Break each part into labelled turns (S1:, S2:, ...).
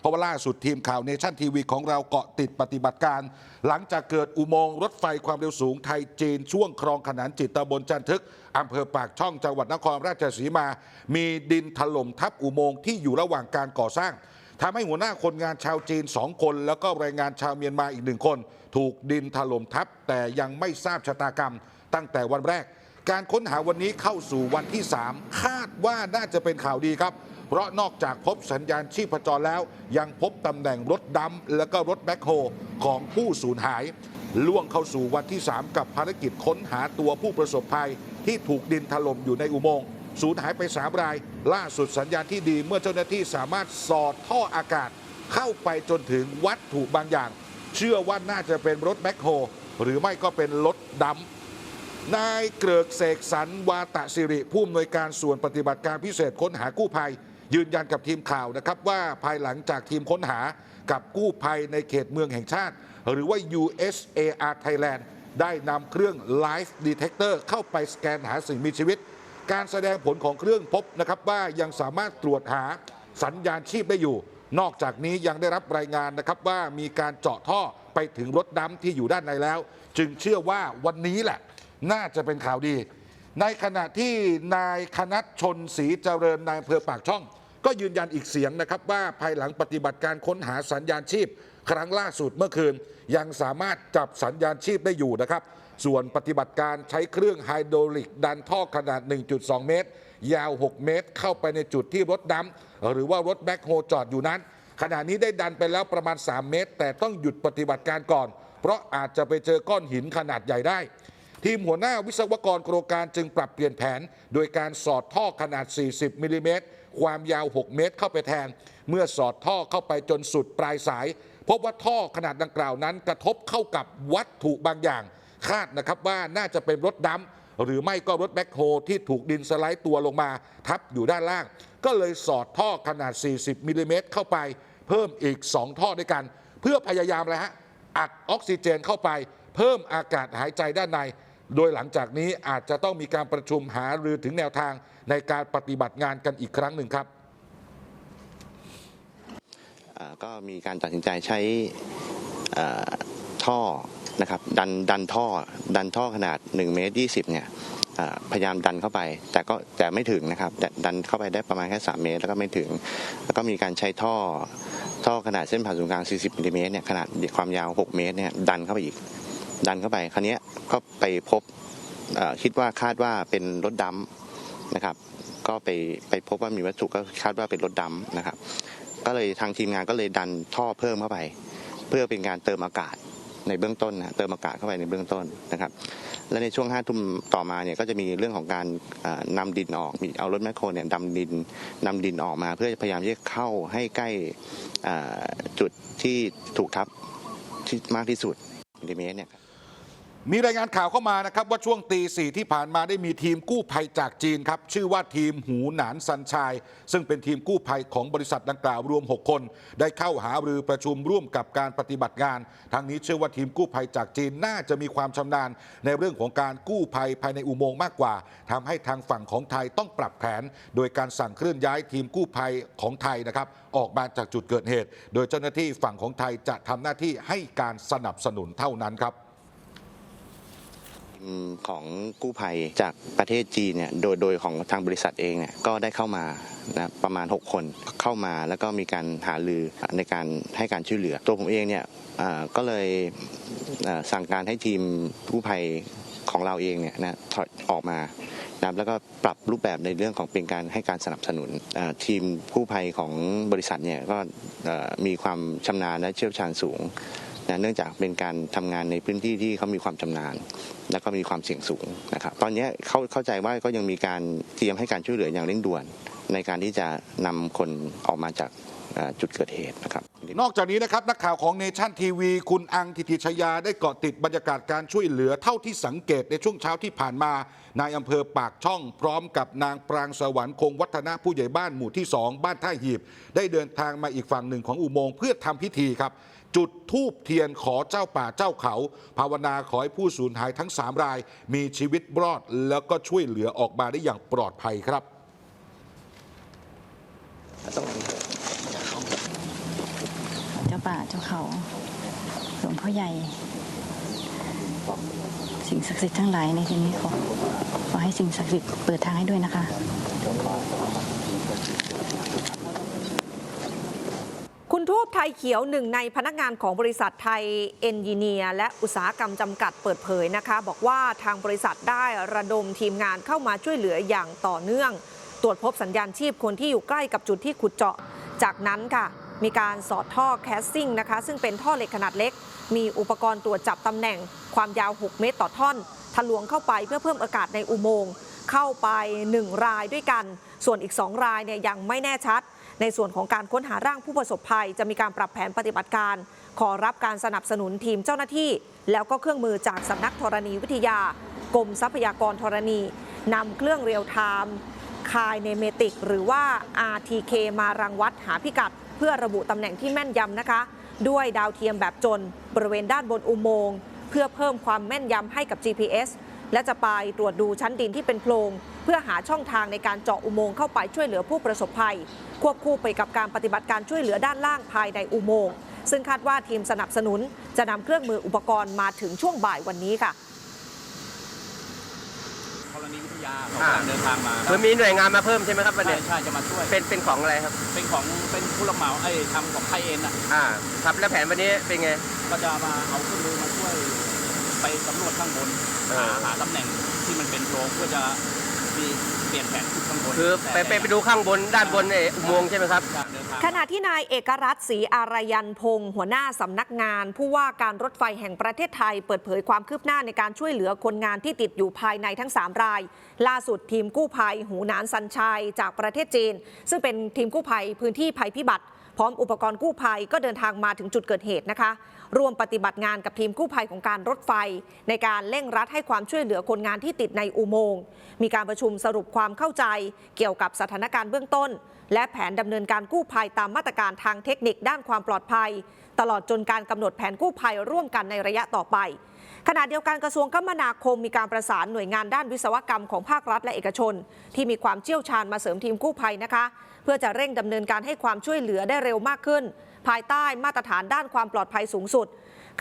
S1: เพราะว่าล่าสุดทีมข่าวเนชั่นทีวีของเราเกาะติดปฏิบัติการ หลังจากเกิดอุโมงค์รถไฟความเร็วสูงไทยจีนช่วงคลองขนานจิตตำบลจันทึกอำเภอปากช่องจังหวัดนครราชสีมา มีดินถล่มทับอุโมงค์ที่อยู่ระหว่างการก่อสร้างทำให้หัวหน้าคนงานชาวจีน2คน แล้วก็แรงงานชาวเมียนมาอีกหนึ่งคน ถูกดินถล่มทับ แต่ยังไม่ทราบชะตากรรม ตั้งแต่วันแรก การค้นหาวันนี้เข้าสู่วันที่ 3 คาดว่าน่าจะเป็นข่าวดีครับ เพราะนอกจากพบสัญญาณชีพจรแล้ว ยังพบตำแหน่งรถดำและก็รถแบ็คโฮของผู้สูญหาย ล่วงเข้าสู่วันที่ 3 กับภารกิจค้นหาตัวผู้ประสบภัย ที่ถูกดินถล่มอยู่ในอุโมงค์สูญหายไป 3 ราย ล่าสุดสัญญาณที่ดีเมื่อเจ้าหน้าที่สามารถสอดท่ออากาศ เข้าไปจนถึงวัตถุบางอย่าง เชื่อว่าน่าจะเป็นรถแบ็คโฮหรือไม่ก็เป็นรถดำนายเกริกเสกสรรวาตะสิริผู้อำนวยการส่วนปฏิบัติการพิเศษค้นหากู้ภัย ยืนยันกับทีมข่าวนะครับว่าภายหลังจากทีมค้นหากับกู้ภัยในเขตเมืองแห่งชาติ หรือว่า USAR Thailand ได้นำเครื่อง Live Detector เข้าไปสแกนหาสิ่งมีชีวิต การแสดงผลของเครื่องพบนะครับว่ายังสามารถตรวจหาสัญญาณชีพได้อยู่ นอกจากนี้ยังได้รับรายงานนะครับว่ามีการเจาะท่อไปถึงรถดำที่อยู่ด้านในแล้ว จึงเชื่อว่าวันนี้แหละ น่าจะเป็นข่าวดี ในขณะที่นายคณัตชนศรีเจริญนายอำเภอปากช่อง ก็ยืนยันอีกเสียงนะครับว่าภายหลังปฏิบัติการค้นหาสัญญาณชีพ ครั้งล่าสุดเมื่อคืน ยังสามารถจับสัญญาณชีพได้อยู่นะครับ ส่วนปฏิบัติการใช้เครื่องไฮโดรลิกดันท่อขนาด 1.2 เมตร ยาว 6 เมตร เข้าไปในจุดที่รถดำหรือว่ารถแบ็คโฮจอดอยู่นั้น ขณะนี้ได้ดันไปแล้วประมาณ 3 เมตร แต่ต้องหยุดปฏิบัติการก่อน เพราะอาจจะไปเจอก้อนหินขนาดใหญ่ได้ทีมหัวหน้าวิศวกรโครงการจึงปรับเปลี่ยนแผน โดยการสอดท่อขนาด 40 มิลลิเมตร ความยาว 6 เมตรเข้าไปแทน เมื่อสอดท่อเข้าไปจนสุดปลายสาย พบว่าท่อขนาดดังกล่าวนั้น กระทบเข้ากับวัตถุบางอย่าง คาดนะครับว่าน่าจะเป็นรถดำหรือไม่ก็รถแบ็คโฮที่ถูกดินสไลด์ตัวลงมา ทับอยู่ด้านล่าง ก็เลยสอดท่อขนาด 40 มิลลิเมตรเข้าไป เพิ่มอีก 2 ท่อด้วยกัน เพื่อพยายามอะไรฮะอัดออกซิเจนเข้าไป เพิ่มอากาศหายใจด้านใน โดยหลังจากนี้อาจจะต้องมีการประชุมหารือถึงแนวทางในการปฏิบัติงานกันอีกครั้งหนึ่งครับ
S2: ก็มีการตัดสินใจใช้ท่อนะครับดันดันท่อดันท่อขนาด1เมตร20เนี่ยพยายามดันเข้าไป แต่ก็แต่ไม่ถึงนะครับดันเข้าไปได้ประมาณแค่ 3 เมตร แล้วก็ไม่ถึง แล้วก็มีการใช้ท่อท่อขนาดเส้นผ่าศูนย์กลาง 40มิลลิเมตรเนี่ยขนาดความยาว 6 เมตรเนี่ยดันเข้าไปอีก ดันเข้าไปคราวนี้ก็ไปพบคิดว่าคาดว่าเป็นรถดำนะครับ ก็ไปไปพบว่ามีวัตถุก็คาดว่าเป็นรถดำนะครับ ก็เลยทางทีมงานก็เลยดันท่อเพิ่มเข้าไป เพื่อเป็นการเติมอากาศในเบื้องต้นนะเติมอากาศเข้าไปในเบื้องต้นนะครับ และในช่วงห้าทุ่มต่อมาเนี่ยก็จะมีเรื่องของการอ่านำดินออกมีเอารถแมคโครเนี่ยดำดินนำดินออกมา เพื่อพยายามที่จะเข้าให้ใกล้จุดที่ถูกทับที่มากที่สุดมิลลิเมตรเนี่ย
S1: มีรายงานข่าวเข้ามานะครับว่าช่วงตีสี่ที่ผ่านมาได้มีทีมกู้ภัยจากจีนครับ ชื่อว่าทีมหูหนานซันชาย ซึ่งเป็นทีมกู้ภัยของบริษัทดังกล่าวรวม 6 คน ได้เข้าหารือประชุมร่วมกับการปฏิบัติงานทางนี้เชื่อว่าทีมกู้ภัยจากจีนน่าจะมีความชำนาญ ในเรื่องของการกู้ภัยภายในอุโมงค์มากกว่าทำให้ทางฝั่งของไทยต้องปรับแผน โดยการสั่งเคลื่อนย้ายทีมกู้ภัยของไทยนะครับออกมาจากจุดเกิดเหตุ โดยเจ้าหน้าที่ฝั่งของไทยจะทำหน้าที่ให้การสนับสนุนเท่านั้นครับ
S2: ของกู้ภัยจากประเทศจีนเนี่ยโดยโดยของทางบริษัทเองเนี่ยก็ได้เข้ามานะประมาณ 6 คนเข้ามาแล้วก็มีการหารือในการให้การช่วยเหลือ ตัวผมเองเนี่ยก็เลยสั่งการให้ทีมกู้ภัยของเราเองเนี่ยนะถอยออกมานะแล้วก็ปรับรูปแบบในเรื่องของเป็นการให้การสนับสนุนทีมกู้ภัยของบริษัทเนี่ยก็มีความชำนาญและเชี่ยวชาญสูง นะเนื่องจากเป็นการทำงานในพื้นที่ที่เขามีความชำนาญ และก็มีความเสี่ยงสูงนะครับตอนนี้เข้าเข้าใจว่าก็ยังมีการเตรียมให้การช่วยเหลืออย่างเร่งด่วน ในการที่จะนำคนออกมาจาก จุดเกิดเหตุนะครับ
S1: นอกจากนี้นะครับนักข่าวของเนชั่นทีวีคุณอังทิติชยาได้เกาะติดบรรยากาศการช่วยเหลือเท่าที่สังเกตในช่วงเช้าที่ผ่านมานายอำเภอปากช่องพร้อมกับนางปรางสวรรค์คงวัฒนะผู้ใหญ่บ้านหมู่ที่ 2 บ้านท่าหีบ ได้เดินทางมาอีกฝั่งหนึ่งของอุโมงค์เพื่อทำพิธีครับจุดทูบเทียนขอเจ้าป่าเจ้าเขา ภาวนาขอให้ผู้สูญหายทั้ง 3 ราย มีชีวิตรอดแล้วก็ช่วยเหลือออกมาได้อย่างปลอดภัยครับ
S3: ป่าเจ้าเขาหลวงพ่อใหญ่ สิ่งศักดิ์สิทธิ์ทั้งหลายในที่นี้ขอขอให้สิ่งศักดิ์สิทธิ์เปิดทางให้ด้วยนะคะ
S4: คุณทูบไทยเขียวหนึ่งในพนักงานของบริษัทไทยเอนจิเนียร์และอุตสาหกรรมจำกัดเปิดเผยนะคะ บอกว่าทางบริษัทได้ระดมทีมงานเข้ามาช่วยเหลืออย่างต่อเนื่อง ตรวจพบสัญญาณชีพคนที่อยู่ใกล้กับจุดที่ขุดเจาะ จากนั้นค่ะ มีการสอดท่อแคสซิ่งนะคะ ซึ่งเป็นท่อเหล็กขนาดเล็ก มีอุปกรณ์ตรวจจับตำแหน่ง ความยาว 6 เมตรต่อท่อน ทะลวงเข้าไปเพื่อเพิ่มอากาศในอุโมงค์เข้าไป 1 รายด้วยกัน ส่วนอีก 2 รายเนี่ยยังไม่แน่ชัด ในส่วนของการค้นหาร่างผู้ประสบภัย จะมีการปรับแผนปฏิบัติการ ขอรับการสนับสนุนทีมเจ้าหน้าที่ แล้วก็เครื่องมือจากสำนักธรณีวิทยากรมทรัพยากรธรณีนำเครื่องเรียลไทม์คายเนเมติก หรือว่า RTK มารังวัดหาพิกัด เพื่อระบุตำแหน่งที่แม่นยำนะคะ ด้วยดาวเทียมแบบจนบริเวณด้านบนอุโมงค์เพื่อเพิ่มความแม่นยำให้กับ GPS และจะไปตรวจดูชั้นดินที่เป็นโพรง เพื่อหาช่องทางในการเจาะอุโมงค์เข้าไปช่วยเหลือผู้ประสบภัย ควบคู่ไปกับการปฏิบัติการช่วยเหลือด้านล่างภายในอุโมงค์ซึ่งคาดว่าทีมสนับสนุนจะนำเครื่องมืออุปกรณ์มาถึงช่วงบ่ายวันนี้ค่ะ
S5: ธรณีวิทยาของการเดินทางมา
S6: คือมีหน่วยงานมาเพิ่มใช่ไหมครับประ
S5: ใช่
S6: เด็น
S5: ใช่จะมาช่วย
S6: เป็นเป็นของอะไรครับ
S5: เป็นของเป็นผู้รับเหมาไอ้ทำของไทยเอ็นอะ
S6: อ่า ครับแล้วแผนวันนี้เป็นไง
S5: ก็จะมาเอาเครื่องมือมาช่วยไปสำรวจข้างบน
S6: เอ
S5: หา
S6: อ
S5: หาตำแหน่งที่มันเป็นโพรงเพื่อจะ มีเปลี่ยนแผนขุดข้างบน
S6: คือไป
S5: แต่
S6: ไปไปดูข้างบนด้านบนเอออุโมงค์ใช่ไหมครับ
S5: การเดินทาง
S4: ขณะที่นายเอกรัตน์ศรีอารยันพงศ์หัวหน้าสำนักงาน ผู้ว่าการรถไฟแห่งประเทศไทย เปิดเผยความคืบหน้าในการช่วยเหลือคนงานที่ติดอยู่ภายในทั้ง 3 ราย ล่าสุดทีมกู้ภัย หูหนานสัญชัยจากประเทศจีน ซึ่งเป็นทีมกู้ภัยพื้นที่ภัยพิบัติพ ร้อมอุปกรณ์กู้ภัยก็เดินทางมาถึงจุดเกิดเหตุนะคะ ร่วมปฏิบัติงานกับทีมกู้ภัยของการรถไฟ ในการเร่งรัดให้ความช่วยเหลือคนงานที่ติดในอุโมงค์ มีการประชุมสรุปความเข้าใจ เกี่ยวกับสถานการณ์เบื้องต้น และแผนดำเนินการกู้ภัยตามมาตรการทางเทคนิคด้านความปลอดภัย ตลอดจนการกำหนดแผนกู้ภัยร่วมกันในระยะต่อไป ขณะเดียวกันกระทรวงคมนาคมมีการประสานหน่วยงานด้านวิศวกรรมของภาครัฐและเอกชน ที่มีความเชี่ยวชาญมาเสริมทีมกู้ภัยนะคะ เพื่อจะเร่งดำเนินการให้ความช่วยเหลือได้เร็วมากขึ้น ภายใต้มาตรฐานด้านความปลอดภัยสูงสุด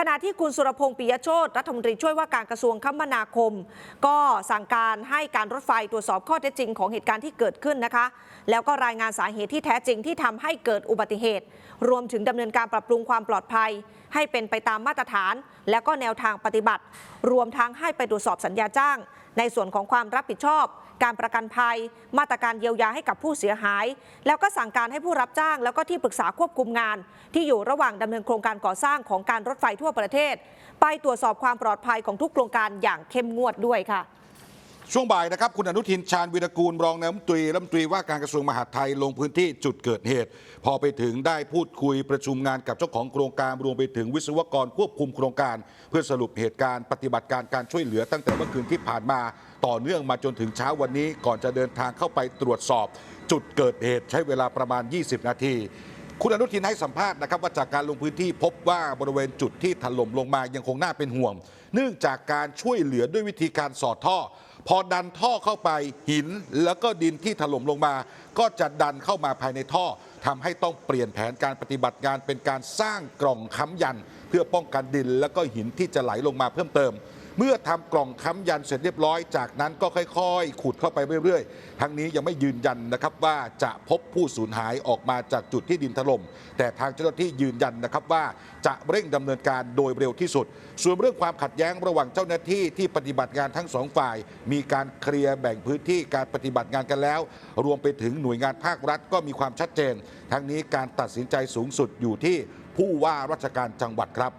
S4: ขณะที่คุณสุรพงษ์ปิยโชตรัฐมนตรีช่วยว่าการกระทรวงคมนาคม ก็สั่งการให้การรถไฟตรวจสอบข้อเท็จจริงของเหตุการณ์ที่เกิดขึ้นนะคะ แล้วก็รายงานสาเหตุที่แท้จริงที่ทำให้เกิดอุบัติเหตุ รวมถึงดำเนินการปรับปรุงความปลอดภัย ให้เป็นไปตามมาตรฐาน และก็แนวทางปฏิบัติ รวมทั้งให้ไปตรวจสอบสัญญาจ้าง ในส่วนของความรับผิดชอบ การประกันภัย มาตรการเยียวยาให้กับผู้เสียหาย แล้วก็สั่งการให้ผู้รับจ้าง แล้วก็ที่ปรึกษาควบคุมงาน ที่อยู่ระหว่างดำเนินโครงการก่อสร้างของการรถไฟทั่วประเทศ ไปตรวจสอบความปลอดภัยของทุกโครงการอย่างเข้มงวดด้วยค่ะ
S1: ช่วงบ่ายนะครับ คุณอนุทินชาญวิรกูลรองนายกรัฐมนตรีรัฐมนตรีว่าการกระทรวงมหาดไทยลงพื้นที่จุดเกิดเหตุ พอไปถึงได้พูดคุยประชุมงานกับเจ้าของโครงการรวมไปถึงวิศวกรควบคุมโครงการ เพื่อสรุปเหตุการณ์ปฏิบัติการการช่วยเหลือตั้งแต่เมื่อคืนที่ผ่านมา ต่อเนื่องมาจนถึงเช้าวันนี้ ก่อนจะเดินทางเข้าไปตรวจสอบ จุดเกิดเหตุใช้เวลาประมาณ 20 นาทีคุณอนุทินให้สัมภาษณ์นะครับว่าจากการลงพื้นที่พบว่าบริเวณจุดที่ถล่มลงมายังคงน่าเป็นห่วง เนื่องจากการช่วยเหลือด้วยวิธีการสอดท่อ พอดันท่อเข้าไปหินแล้วก็ดินที่ถล่มลงมา ก็จะดันเข้ามาภายในท่อทำให้ต้องเปลี่ยนแผนการปฏิบัติงานเป็นการสร้างกล่องค้ำยัน เพื่อป้องกันดินแล้วก็หินที่จะไหลลงมาเพิ่มเติม เมื่อทำกล่องค้ำยันเสร็จเรียบร้อย จากนั้นก็ค่อยๆ ขุดเข้าไปเรื่อยๆ ทั้งนี้ยังไม่ยืนยันนะครับว่าจะพบผู้สูญหายออกมาจากจุดที่ดินถล่มแต่ทางเจ้าหน้าที่ยืนยันนะครับว่าจะเร่งดำเนินการโดยเร็วที่สุด ส่วนเรื่องความขัดแย้งระหว่างเจ้าหน้าที่ที่ปฏิบัติงานทั้งสองฝ่าย มีการเคลียร์แบ่งพื้นที่การปฏิบัติงานกันแล้ว รวมไปถึงหน่วยงานภาครัฐก็มีความชัดเจน ทั้งนี้การตัดสินใจสูงสุดอยู่ที่ผู้ว่าราชการจังหวัดครับ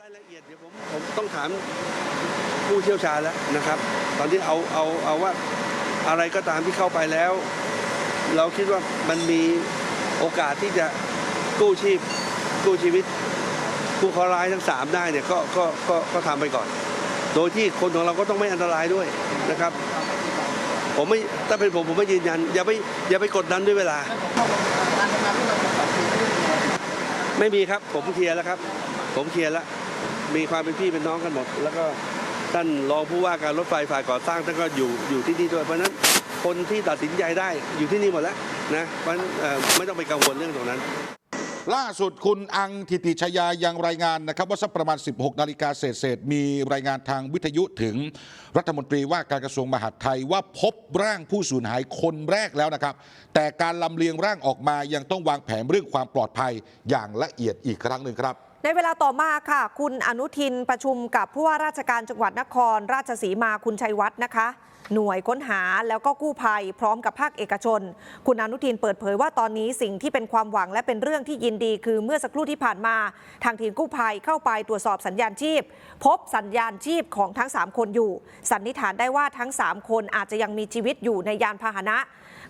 S7: รายละเอียดเดี๋ยว ผมต้องถามผู้เชี่ยวชาญแล้วนะครับ ตอนนี้เอาเอาเอาว่าอะไรก็ตามที่เข้าไปแล้ว เราคิดว่ามันมีโอกาสที่จะกู้ชีพกู้ชีวิตผู้เคราะห์ร้ายทั้งสามได้เนี่ยก็ก็ก็ก็ทำไปก่อน โดยที่คนของเราก็ต้องไม่อันตรายด้วยนะครับ ผมไม่ถ้าเป็นผมผมไม่ยืนยัน อย่าไปอย่าไปกดดันด้วยเวลา ไม่มีครับ ผมเคลียร์แล้วครับ ผมเคลียร์แล้ว มีความเป็นพี่เป็นน้องกันหมด แล้วก็ท่านรองผู้ว่าการรถไฟฝ่ายก่อสร้างท่านก็อยู่อยู่ที่นี่ด้วยเพราะฉะนั้นคนที่ตัดสินใจได้อยู่ที่นี่หมดแล้วนะเพราะฉะนั้นเอ่อไม่ต้องไปกังวลเรื่องตรงนั้น
S1: ล่าสุดคุณอังทิติชยายังรายงานนะครับ ว่าสักประมาณ 16 นาฬิกาเศษๆมีรายงานทางวิทยุถึงรัฐมนตรีว่าการกระทรวงมหาดไทยว่าพบร่างผู้สูญหายคนแรกแล้วนะครับ แต่การลำเลียงร่างออกมายังต้องวางแผนเรื่องความปลอดภัยอย่างละเอียดอีกครั้งหนึ่งครับ
S4: ในเวลาต่อมาค่ะ คุณอนุทินประชุมกับผู้ว่าราชการจังหวัดนคร ราชสีมาคุณชัยวัฒน์นะคะ หน่วยค้นหาแล้วก็กู้ภัย พร้อมกับภาคเอกชน คุณอนุทินเปิดเผยว่าตอนนี้สิ่งที่เป็นความหวังและเป็นเรื่องที่ยินดี คือเมื่อสักครู่ที่ผ่านมา ทางทีมกู้ภัยเข้าไปตรวจสอบสัญญาณชีพ พบสัญญาณชีพของทั้ง 3 คนอยู่ สันนิษฐานได้ว่าทั้ง 3 คนอาจจะยังมีชีวิตอยู่ในยานพาหนะ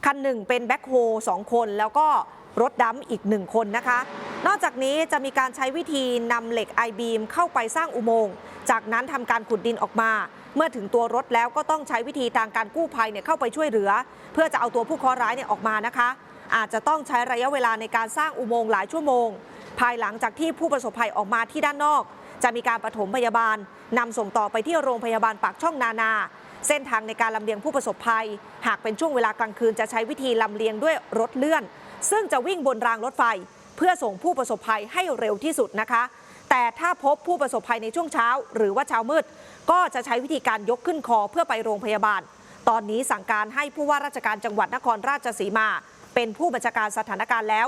S4: คันหนึ่งเป็นแบ็คโฮสองคนแล้วก็ รถดำอีกหนึ่งคนนะคะ นอกจากนี้จะมีการใช้วิธีนำเหล็กไอบีมเข้าไปสร้างอุโมงค์จากนั้นทำการขุดดินออกมา เมื่อถึงตัวรถแล้วก็ต้องใช้วิธีทางการกู้ภัยเนี่ยเข้าไปช่วยเหลือ เพื่อจะเอาตัวผู้เคราะห์ร้ายเนี่ยออกมานะคะ อาจจะต้องใช้ระยะเวลาในการสร้างอุโมงค์หลายชั่วโมง ภายหลังจากที่ผู้ประสบภัยออกมาที่ด้านนอก จะมีการปฐมพยาบาลนำส่งต่อไปที่โรงพยาบาลปากช่องนานาเส้นทางในการลำเลียงผู้ประสบภัย หากเป็นช่วงเวลากลางคืนจะใช้วิธีลำเลียงด้วยรถเลื่อน ซึ่งจะวิ่งบนรางรถไฟ เพื่อส่งผู้ประสบภัยให้เร็วที่สุดนะคะ แต่ถ้าพบผู้ประสบภัยในช่วงเช้า หรือว่าเช้ามืด ก็จะใช้วิธีการยกขึ้นคอเพื่อไปโรงพยาบาล ตอนนี้สั่งการให้ผู้ว่าราชการจังหวัดนครราชสีมา เป็นผู้บัญชาการสถานการณ์แล้ว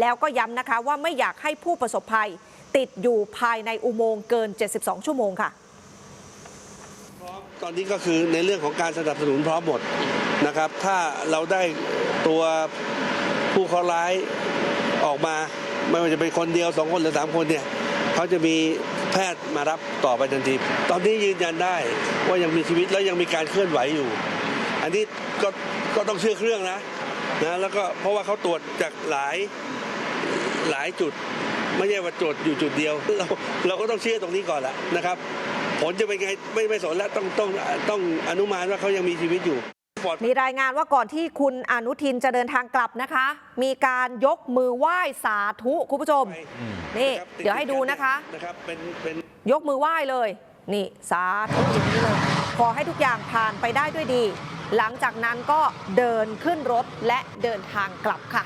S4: แล้วก็ย้ำนะคะว่าไม่อยากให้ผู้ประสบภัย ติดอยู่ภายในอุโมงค์เกิน 72 ชั่วโมงค่ะ
S7: ตอนนี้ก็คือในเรื่องของการสนับสนุนพร้อมหมดนะครับ ถ้าเราได้ตัว ผู้เคราะห์ร้ายออกมาไม่ว่าจะเป็นคนเดียวสองคนหรือสามคนเนี่ยเขาจะมีแพทย์มารับต่อไปทันทีตอนนี้ยืนยันได้ว่ายังมีชีวิตแล้วยังมีการเคลื่อนไหวอยู่ อันนี้ก็ก็ต้องเชื่อเครื่องนะนะแล้วก็เพราะว่าเขาตรวจจากหลายหลายจุด ไม่ใช่ว่าตรวจอยู่จุดเดียวเราเราก็ต้องเชื่อตรงนี้ก่อนแหละนะครับ ผลจะเป็นไงไม่ไม่สนแล้วต้องต้องต้องอนุมานว่าเขายังมีชีวิตอยู่ ปลอด
S4: มีรายงานว่าก่อนที่คุณอนุทินจะเดินทางกลับนะคะ มีการยกมือไหว้สาธุคุณผู้ชมนี่
S7: ครับ
S4: เดี๋ยวให้ดูนะคะ
S7: นะครับเป็นเป็น
S4: ยกมือไหว้เลย นี่สาธุอย่างนี้เลยขอให้ทุกอย่างผ่านไปได้ด้วยดี หลังจากนั้นก็เดินขึ้นรถและเดินทางกลับค่ะ